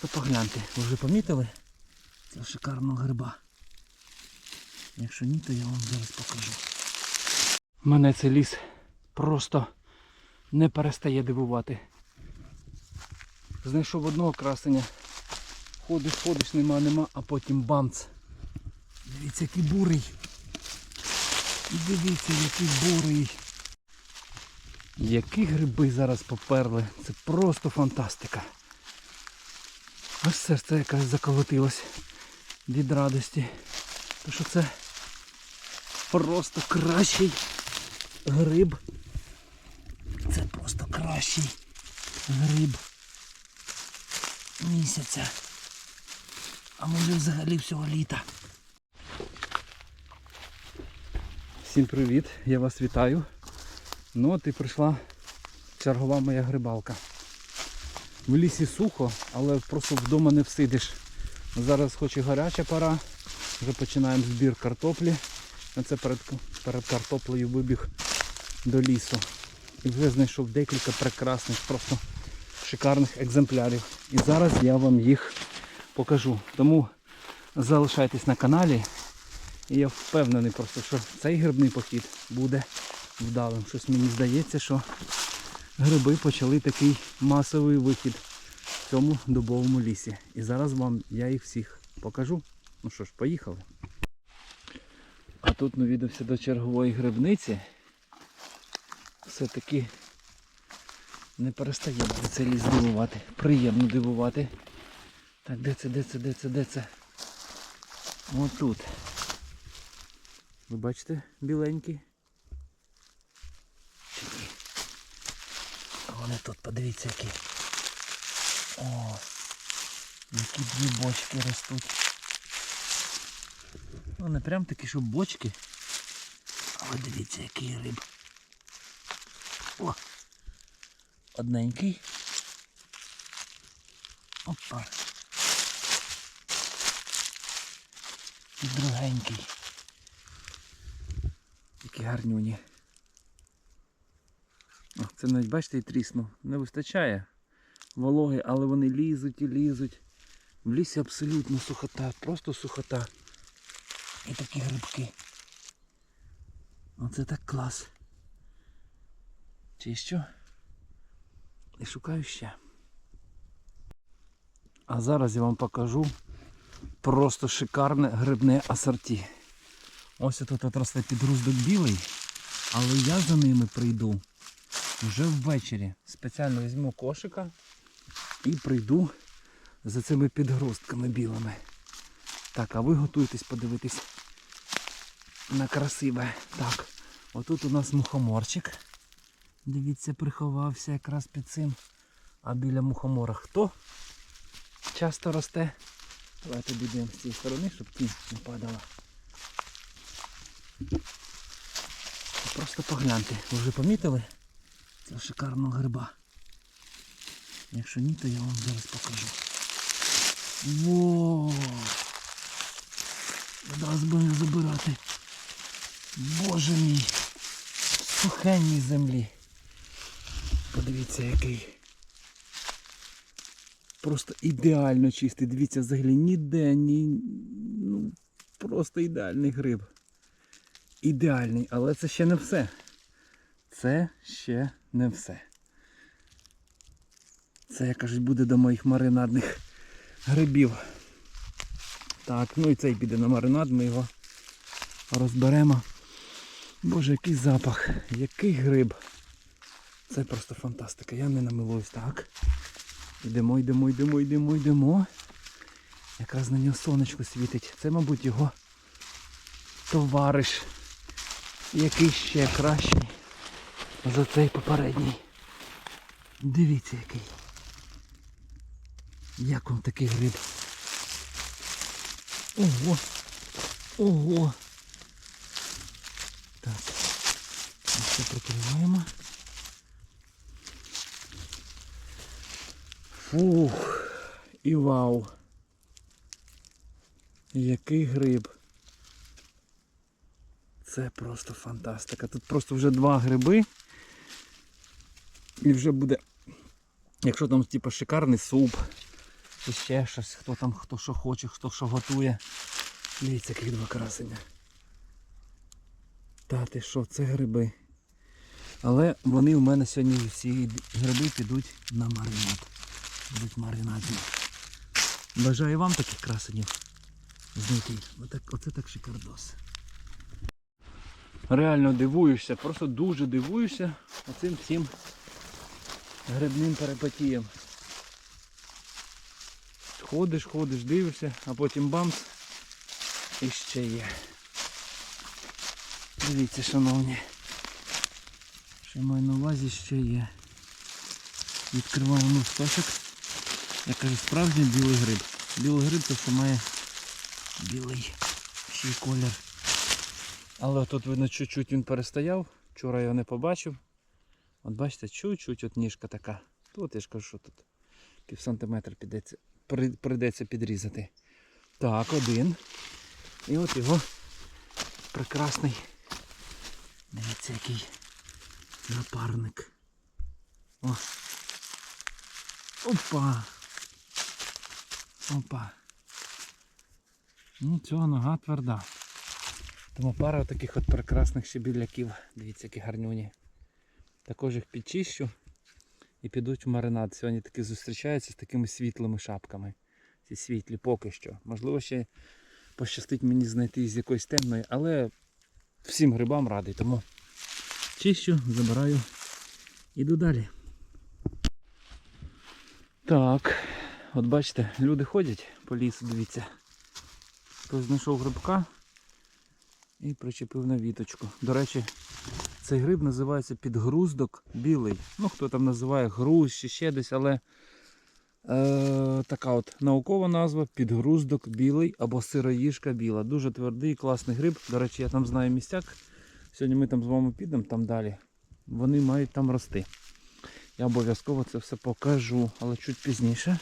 просто погляньте. Ви вже помітили? Це шикарного гриба. Якщо ні, то я вам зараз покажу. Мене цей ліс просто не перестає дивувати. Знайшов одного красення. Ходиш, ходиш, нема, нема, а потім бамц. Дивіться, який бурий. Дивіться, який бурий. Які гриби зараз поперли. Це просто фантастика. Аж серце якось заколотилось від радості. То що це просто кращий гриб. Це просто кращий гриб місяця. А може взагалі всього літа. Всім привіт, я вас вітаю. Ну от і прийшла чергова моя грибалка. В лісі сухо, але просто вдома не всидиш. Зараз хоч і гаряча пора, вже починаємо збір картоплі. Це перед, перед картоплею вибіг до лісу. І вже знайшов декілька прекрасних, просто шикарних екземплярів. І зараз я вам їх покажу. Тому залишайтесь на каналі. І я впевнений просто, що цей грибний похід буде вдалим. Щось мені здається, що гриби почали такий масовий вихід в цьому дубовому лісі. І зараз вам я їх всіх покажу. Ну що ж, поїхали. А тут навідався до чергової грибниці. Все-таки не перестає цей ліс дивувати. Приємно дивувати. Так, де це, де це, де це, де це? Отут. Ви бачите біленькі? Чи ні? А тут, подивіться які. О, які дві бочки ростуть. Ну не прям такі, що бочки. Але дивіться, який риб. О! Одненький. Опа. І другенький. Які гарнюні. Це навіть бачите і тріснув. Не вистачає вологи, але вони лізуть і лізуть. В лісі абсолютно сухота, просто сухота. І такі грибки. Оце так клас. Чи що? І шукаю ще. А зараз я вам покажу просто шикарне грибне асорті. Ось тут от росте підросток білий, але я за ними прийду вже ввечері. Спеціально візьму кошика і прийду за цими підгростками білими. Так, а ви готуйтесь подивитись на красиве. Так, отут у нас мухоморчик. Дивіться, приховався якраз під цим. А біля мухомора хто часто росте? Давайте підемо з цієї сторони, щоб тінь не падала. Просто погляньте, ви вже помітили? Це шикарного гриба. Якщо ні, то я вам зараз покажу. Во! Одразу будемо забирати. Боже мій! Сухенній землі. Подивіться який. Просто ідеально чистий. Дивіться, взагалі ніде, ні. Ну, просто ідеальний гриб. Ідеальний, але це ще не все. Це ще не все. Це, як кажуть, буде до моїх маринадних грибів. Так, ну і цей піде на маринад, ми його розберемо. Боже, який запах, який гриб. Це просто фантастика. Я не намилуюсь, так. Йдемо, йдемо, йдемо, йдемо, йдемо. Якраз на нього сонечко світить. Це, мабуть, його товариш. Який ще кращий за цей попередній. Дивіться який. Як вам такий гриб? Ого! Ого! Так. Все прикриваємо. Фух. І вау. Який гриб. Це просто фантастика. Тут просто вже два гриби. І вже буде, якщо там типу, шикарний суп, чи ще щось, хто там хто що хоче, хто що готує. Дивіться, які два красення. Та ти що, це гриби. Але вони у мене сьогодні всі гриби підуть на маринад. Будуть маринадні. Бажаю вам таких красенів знайти. Отак, оце так шикардос. Реально дивуєшся, просто дуже дивуєшся оцим всім грибним перепатіям. Ходиш, ходиш, дивишся, а потім бамс і ще є. Дивіться, шановні. Що маю на увазі ще є. Відкриваємо стосик. Я кажу, справжній білий гриб. Білий гриб це що має білий ще й колір. Але тут видно чуть-чуть він перестояв. Вчора його не побачив. От бачите, чуть-чуть от ніжка така. Тут я ж кажу, що тут пів сантиметра підеться, при- прийдеться підрізати. Так, один. І от його прекрасний. Дивіться, який напарник. О. Опа. Опа. Ну, цього нога тверда. Тому пара таких от прекрасних щебіляків. Дивіться, які гарнюні. Також їх підчищу і підуть в маринад. Сьогодні таки зустрічаються з такими світлими шапками. Ці світлі поки що. Можливо, ще пощастить мені знайти з якоїсь темної, але всім грибам радий. Тому чищу, забираю, іду далі. Так, от бачите, люди ходять по лісу, дивіться. Хтось знайшов грибка і причепив на віточку. До речі, цей гриб називається підгруздок білий. Ну, хто там називає груз чи ще десь, але е, така от наукова назва підгруздок білий або сироїжка біла. Дуже твердий, класний гриб. До речі, я там знаю місцяк. Сьогодні ми там з вами підемо там далі. Вони мають там рости. Я обов'язково це все покажу, але чуть пізніше.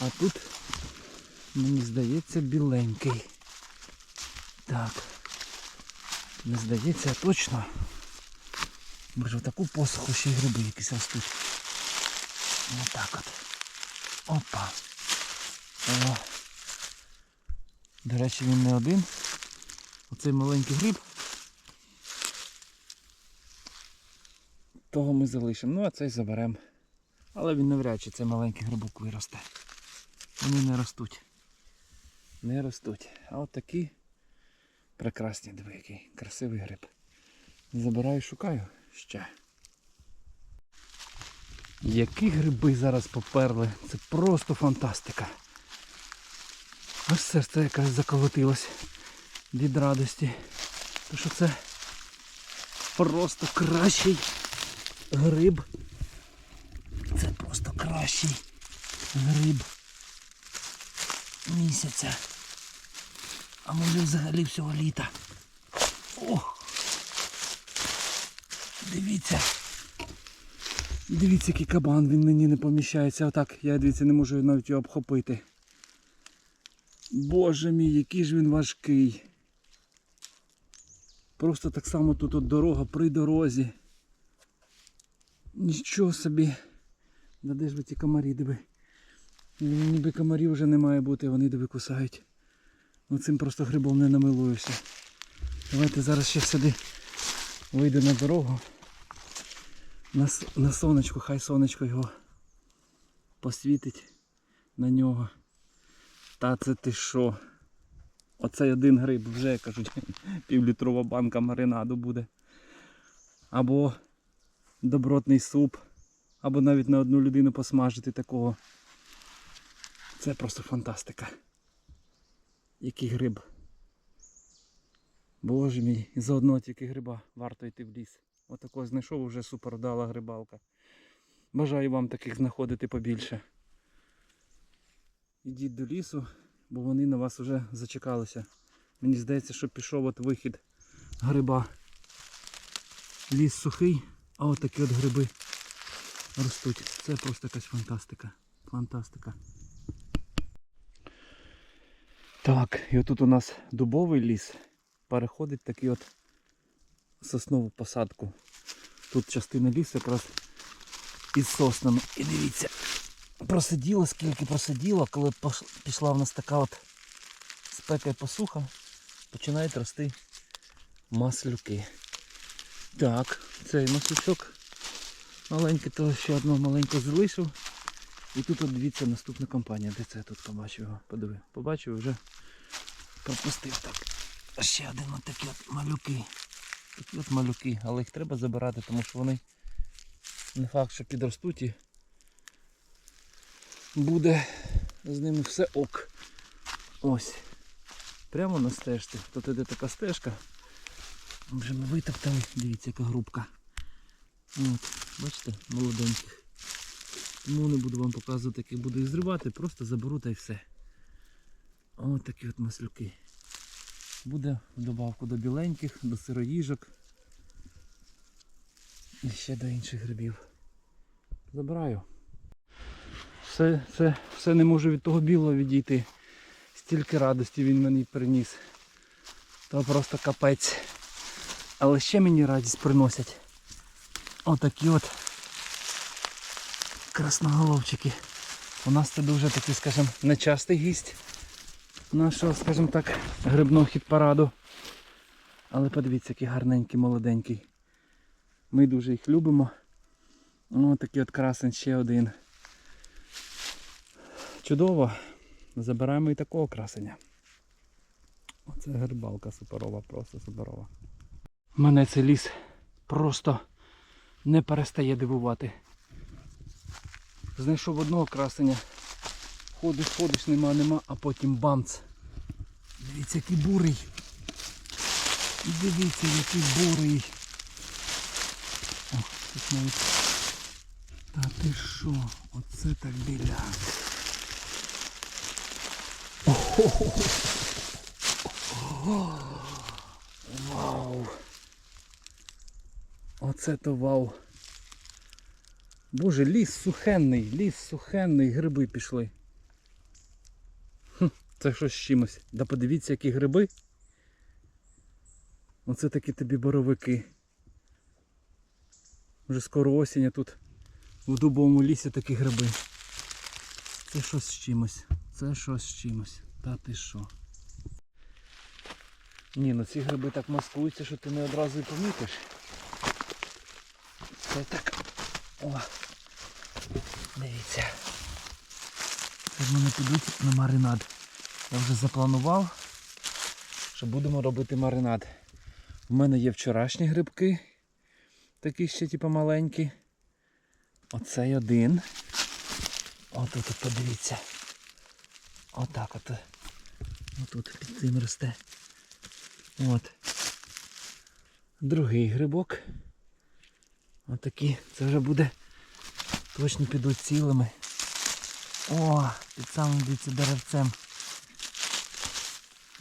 А тут, мені здається, біленький. Так. Не здається, точно. Може в таку посуху ще й гриби якісь ростуть. Отак от. Опа. О. До речі, він не один. Оцей маленький гриб. Того ми залишимо. Ну а цей заберемо. Але він навряд чи цей маленький грибок виросте. Вони не ростуть. Не ростуть. А от такі прекрасні диви, який красивий гриб. Забираю, шукаю ще. Які гриби зараз поперли. Це просто фантастика. Аж серце якось заколотилось від радості. То що це просто кращий гриб. Це просто кращий гриб місяця. А може взагалі всього літа. Дивіться. Дивіться, який кабан, він мені не поміщається. Отак, я дивіться, не можу навіть його обхопити. Боже мій, який ж він важкий. Просто так само тут от дорога при дорозі. Нічого собі. Да де ж ви ці комарі диви? Ніби комарів вже не має бути, вони диви кусають. Ну цим просто грибом не намилуєшся. Давайте зараз ще сюди вийду на дорогу. На, на сонечко, хай сонечко його посвітить на нього. Та це ти що? Оцей один гриб вже, кажуть, півлітрова банка маринаду буде. Або добротний суп, або навіть на одну людину посмажити такого. Це просто фантастика. Який гриб. Боже мій, за одного тільки гриба варто йти в ліс. Отакого знайшов вже супервдала грибалка. Бажаю вам таких знаходити побільше. Ідіть до лісу, бо вони на вас вже зачекалися. Мені здається, що пішов от вихід гриба. Ліс сухий, а от от гриби ростуть. Це просто якась фантастика. Фантастика. Так, і отут у нас дубовий ліс. Переходить такий от соснову посадку. Тут частина лісу якраз із соснами. І дивіться, просиділо, скільки просиділо, коли пішла в нас така от спека і посуха, починають рости маслюки. Так, цей маслючок маленький, то ще одного маленького залишив. І тут от дивіться наступна компанія. Де це я тут побачив його? Подиви. Побачив вже пропустив так. Ще один от такі от малюки. Такі от малюки, але їх треба забирати, тому що вони не факт, що підростуть і буде з ними все ок. Ось. Прямо на стежці. Тут іде така стежка. Вже ми витоптали. Дивіться, яка грубка. От, бачите, молоденьких. Тому не буду вам показувати, як їх буду їх зривати, просто заберу та й все. Ось такі от маслюки. Буде в добавку до біленьких, до сироїжок. І ще до інших грибів. Забираю. Все, все, все не можу від того білого відійти. Стільки радості він мені приніс. То просто капець. Але ще мені радість приносять. Отакі от красноголовчики. У нас це дуже такий, скажімо, нечастий гість нашого, скажімо так, грибного хіт-параду. Але подивіться, який гарненький, молоденький. Ми дуже їх любимо. Ось такий от красень ще один. Чудово. Забираємо і такого красення. Оце грибалка суперова, просто суперова. Мене цей ліс просто не перестає дивувати. Знайшов одного красення. Ходиш, ходиш, нема, нема, а потім бамц. Дивіться, який бурий. Дивіться, який бурий. О, тут навіть. Та ти що? Оце так біляк. Вау! Оце то вау! Боже, ліс сухенний, ліс сухенний, гриби пішли. Це щось з чимось. Да подивіться, які гриби. Оце такі тобі боровики. Вже скоро осінь, а тут в дубовому лісі такі гриби. Це щось з чимось. Це щось з чимось. Та ти що? Ні, ну ці гриби так маскуються, що ти не одразу і помітиш. Це так. О! Дивіться. Це в мене підуть на маринад. Я вже запланував, що будемо робити маринад. У мене є вчорашні грибки. Такі ще типу маленькі. Оцей один. Отут от подивіться. Отак от. Отут під цим росте. От. Другий грибок. Отакі. Це вже буде точно підуть цілими. О, під самим дивіться деревцем.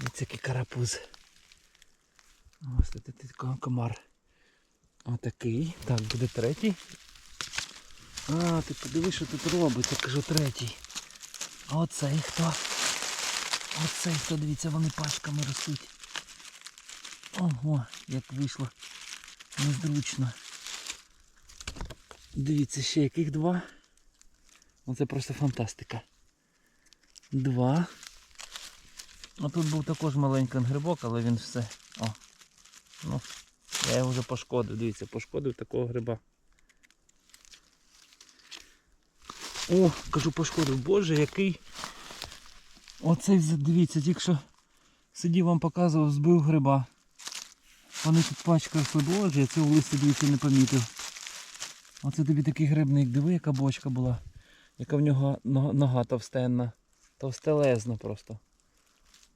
Дивіться який карапуз. Ось тут тут ко- комар. Отакий. Так, буде третій. А, ти подивись, що тут робиться, кажу третій. А оцей хто? Оцей хто, дивіться, вони пачками ростуть. Ого, як вийшло. Незручно. Дивіться, ще яких два. Оце просто фантастика. Два. А тут був також маленький грибок, але він все. О. Ну, я його вже пошкодив. Дивіться, пошкодив такого гриба. О, кажу пошкодив. Боже, який. Оцей дивіться, тільки що сидів вам показував, збив гриба. Вони тут пачка росли, боже, я цього листя, дивіться, не помітив. Оце тобі такий грибник, диви, яка бочка була. Яка в нього нога товстенна. Товстелезна просто.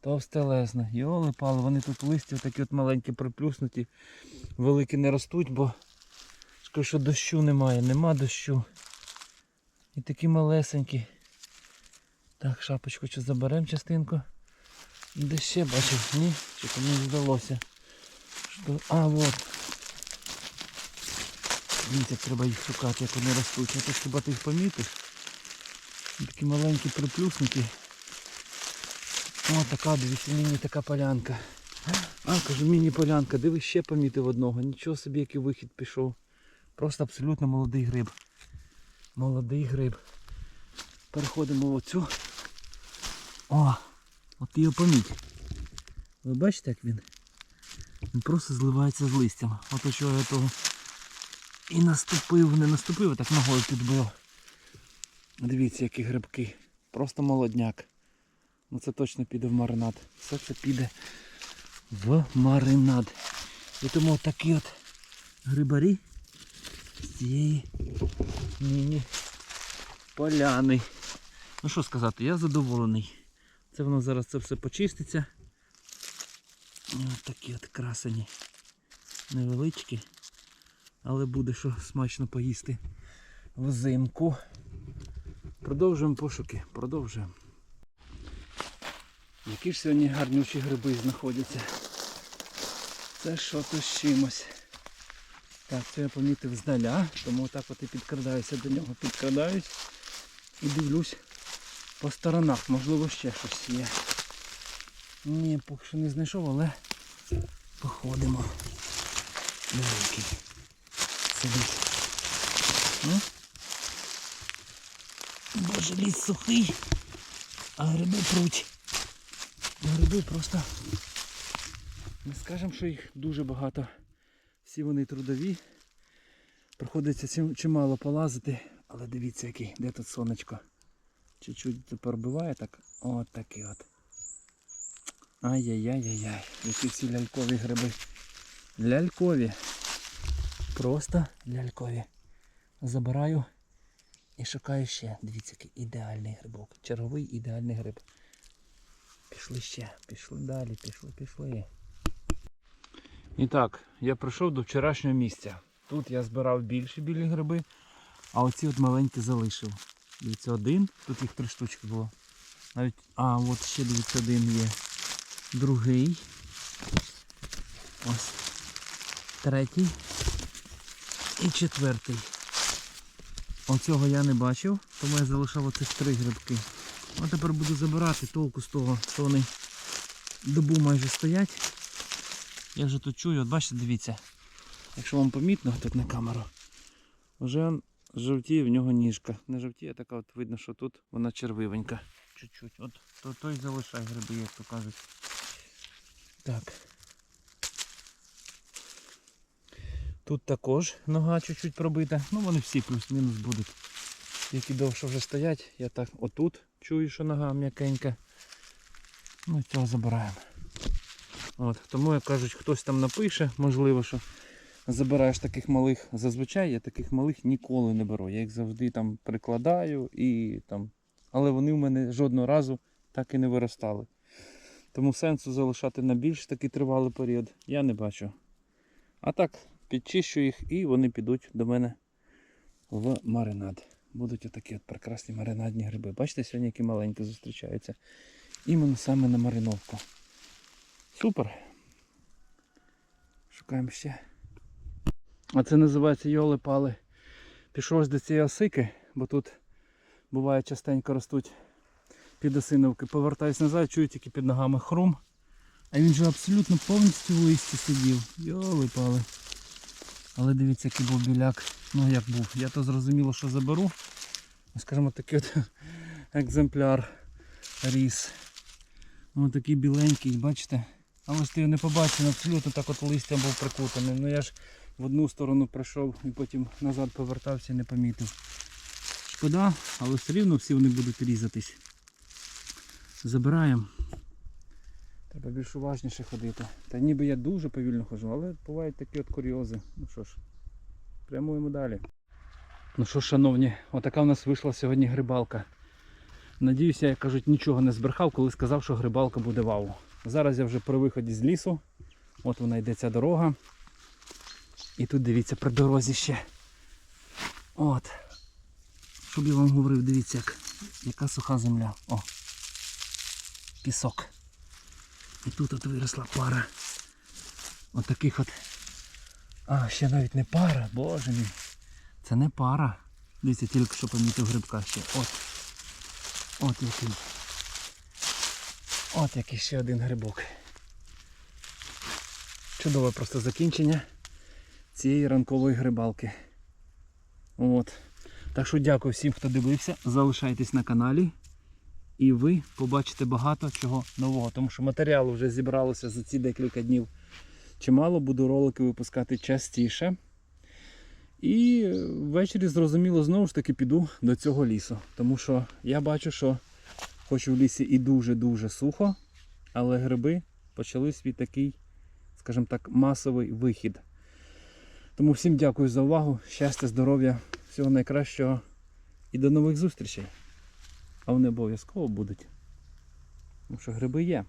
Товстелезна. Йоли пали, вони тут листя такі от маленькі приплюснуті. Великі не ростуть, бо скажу, що дощу немає, нема дощу. І такі малесенькі. Так, шапочку чи заберемо частинку. Де ще бачив? Ні? Чи мені здалося. Що... А, от. Дивіться, треба їх шукати, як вони ростуть. А то хіба ти їх помітиш? Такі маленькі приплюсники. О, така, дивіться, міні така полянка. А, кажу, міні-полянка, диви, ще помітив одного. Нічого собі, який вихід пішов. Просто абсолютно молодий гриб. Молодий гриб. переходимо в оцю. О, от його поміть. Ви бачите, як він? Він просто зливається з листям. От що я того і наступив, не наступив, а так ногою підбив. Дивіться, які грибки. Просто молодняк. Ну це точно піде в маринад. Все це піде в маринад. І тому такі от грибарі з цієї міні поляни. Ну що сказати, я задоволений. Це воно зараз це все почиститься. Ось такі от красені. Невеличкі. Але буде що смачно поїсти взимку. Продовжуємо пошуки, продовжуємо. Які ж сьогодні гарнючі гриби знаходяться. Це що то з чимось. Так, це я помітив здаля, тому так от і підкрадаюся до нього, підкрадаюсь і дивлюсь по сторонах, можливо ще щось є. Ні, поки що не знайшов, але походимо. Великий. Сидить. Ну? Боже, ліс сухий, а гриби пруть. Гриби просто. Не скажемо, що їх дуже багато. Всі вони трудові. Приходиться чимало полазити, але дивіться який, де тут сонечко. Чуть-чуть тепер буває так. От такий от. Ай-яй-яй-яй-яй. Які всі лялькові гриби. Лялькові. Просто лялькові. Забираю і шукаю ще. Дивіться, який ідеальний грибок. Черговий ідеальний гриб. Пішли ще, пішли далі, пішли, пішли. І так, я прийшов до вчорашнього місця. Тут я збирав більші білі гриби, а оці от маленькі залишив. Дивіться, один, тут їх три штучки було. Навіть, а, от ще дивіться, один є. Другий. Ось. Третій. І четвертий. Оцього я не бачив, тому я залишав оцих три грибки. А тепер буду забирати толку з того, що вони добу майже стоять. Я вже тут чую, от бачите, дивіться. Якщо вам помітно тут на камеру, вже жовтіє в нього ніжка. Не жовтіє, а така от видно, що тут вона червивенька. Чуть-чуть. От то, той залишай гриби, як то кажуть. Так. Тут також нога чуть-чуть пробита. Ну вони всі плюс-мінус будуть. Які довше вже стоять, я так отут чую, що нога м'якенька. Ну цього забираємо. От, тому як кажуть, хтось там напише, можливо, що забираєш таких малих. Зазвичай я таких малих ніколи не беру. Я їх завжди там прикладаю і там. Але вони в мене жодного разу так і не виростали. Тому сенсу залишати на більш такий тривалий період я не бачу. А так, підчищу їх і вони підуть до мене в маринад. Будуть отакі от прекрасні маринадні гриби. Бачите, сьогодні які маленькі зустрічаються. Іменно саме на мариновку. Супер. Шукаємо ще. А це називається йоли-пали. Пішов до цієї осики, бо тут буває частенько ростуть підосиновки. Повертаюсь назад, чую тільки під ногами хрум. А він же абсолютно повністю в листі сидів. Йоли-пали. Але дивіться, який був біляк. Ну як був. Я то зрозуміло, що заберу. Ну, Скажімо, такий от екземпляр ріс. Ось такий біленький, бачите? Але ж ти його не побачив, абсолютно так от листям був прикутаний. Ну я ж в одну сторону прийшов і потім назад повертався і не помітив. Шкода, але все рівно всі вони будуть різатись. Забираємо. Треба більш уважніше ходити. Та ніби я дуже повільно ходжу, але бувають такі от курйози. Ну що ж, прямуємо далі. Ну що ж, шановні, отака у нас вийшла сьогодні грибалка. Надіюся, як кажуть, нічого не збрехав, коли сказав, що грибалка буде вау. Зараз я вже при виході з лісу. От вона йде ця дорога. І тут дивіться при дорозі ще. От. Щоб я вам говорив, дивіться, як, яка суха земля. О. Пісок. І тут от виросла пара. От таких от. А, ще навіть не пара, боже мій. Це не пара. Дивіться, тільки що помітив грибка ще. От. От який. От який ще один грибок. Чудове просто закінчення цієї ранкової грибалки. От. Так що дякую всім, хто дивився. Залишайтесь на каналі. І ви побачите багато чого нового, тому що матеріалу вже зібралося за ці декілька днів. Чимало буду ролики випускати частіше. І ввечері, зрозуміло, знову ж таки піду до цього лісу. Тому що я бачу, що хоч у лісі і дуже-дуже сухо, але гриби почали свій такий, скажімо так, масовий вихід. Тому всім дякую за увагу, щастя, здоров'я, всього найкращого і до нових зустрічей. А вони обов'язково будуть. Тому що гриби є.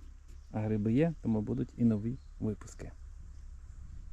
А гриби є, тому будуть і нові випуски.